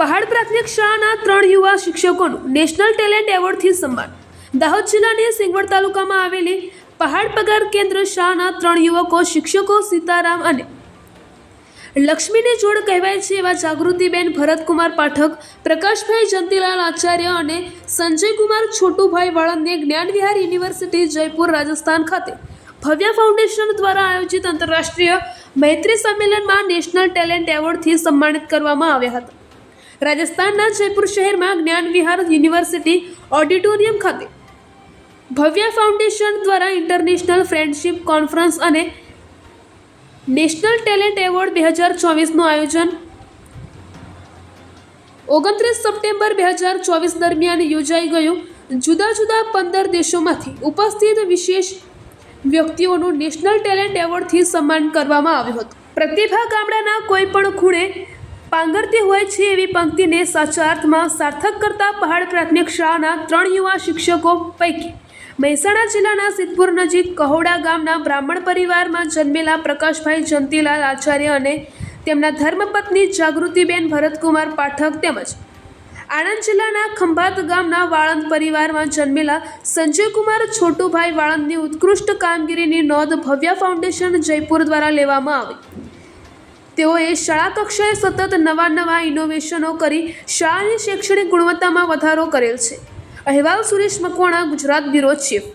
પહાડ પ્રાથમિક શાળાના ત્રણ યુવા શિક્ષકોનું નેશનલ ટેલેન્ટ એવોર્ડથી સન્માન. દાહોદ જિલ્લાની સિંગવડ તાલુકામાં આવેલી પહાડ પગાર કેન્દ્ર શાળાના ત્રણ યુવકો શિક્ષકો સીતારામ અને લક્ષ્મીની જોડ કહેવાય છે એવા જાગૃતિબેન ભરતકુમાર પાઠક, પ્રકાશભાઈ જંતીલાલ આચાર્ય અને સંજયકુમાર છોટુભાઈ વાળંદને જ્ઞાન વિહાર યુનિવર્સિટી, જયપુર, રાજસ્થાન ખાતે ભવ્ય ફાઉન્ડેશન દ્વારા આયોજિત આંતરરાષ્ટ્રીય મૈત્રી સંમેલનમાં નેશનલ ટેલેન્ટ એવોર્ડથી સન્માનિત કરવામાં આવ્યા હતા. રાજસ્થાનના જયપુર શહેરમાં જ્ઞાન વિહાર યુનિવર્સિટી ઓડિટોરિયમ ખાતે ભવ્ય ફાઉન્ડેશન દ્વારા ઇન્ટરનેશનલ ફ્રેન્ડશિપ કોન્ફરન્સ અને નેશનલ ટેલેન્ટ એવોર્ડ બે હજાર ચોવીસનું આયોજન. ઓગણત્રીસ સપ્ટેમ્બર બે હજાર ચોવીસ દરમિયાન યોજાઈ ગયું. જુદા જુદા પંદર દેશોમાંથી ઉપસ્થિત વિશેષ વ્યક્તિઓનું નેશનલ ટેલેન્ટ એવોર્ડથી સન્માન કરવામાં આવ્યું હતું. પ્રતિભા ગામડાના કોઈ પણ ખૂણે પાંગરતી હોય છે એવી પંક્તિને સાચા અર્થમાં સાર્થક કરતા પહાડ પ્રાથમિક શાળાના ત્રણ યુવા શિક્ષકો પૈકી મહેસાણા જિલ્લાના સિદ્ધપુર નજીક કહોડા ગામના બ્રાહ્મણ પરિવારમાં જન્મેલા પ્રકાશભાઈ જંતીલાલ આચાર્ય અને તેમના ધર્મપત્ની જાગૃતિબેન ભરતકુમાર પાઠક તેમજ આણંદ જિલ્લાના ખંભાત ગામના વાળંદ પરિવારમાં જન્મેલા સંજયકુમાર છોટુભાઈ વાળંદની ઉત્કૃષ્ટ કામગીરીની નોંધ ભવ્ય ફાઉન્ડેશન જયપુર દ્વારા લેવામાં આવી. તેઓએ શાળા કક્ષાએ સતત નવા નવા ઇનોવેશનો કરી શાળાની શૈક્ષણિક ગુણવત્તામાં વધારો કરેલ છે. અહેવાલ સુરેશ મકવાણા, ગુજરાત બ્યુરો ચીફ.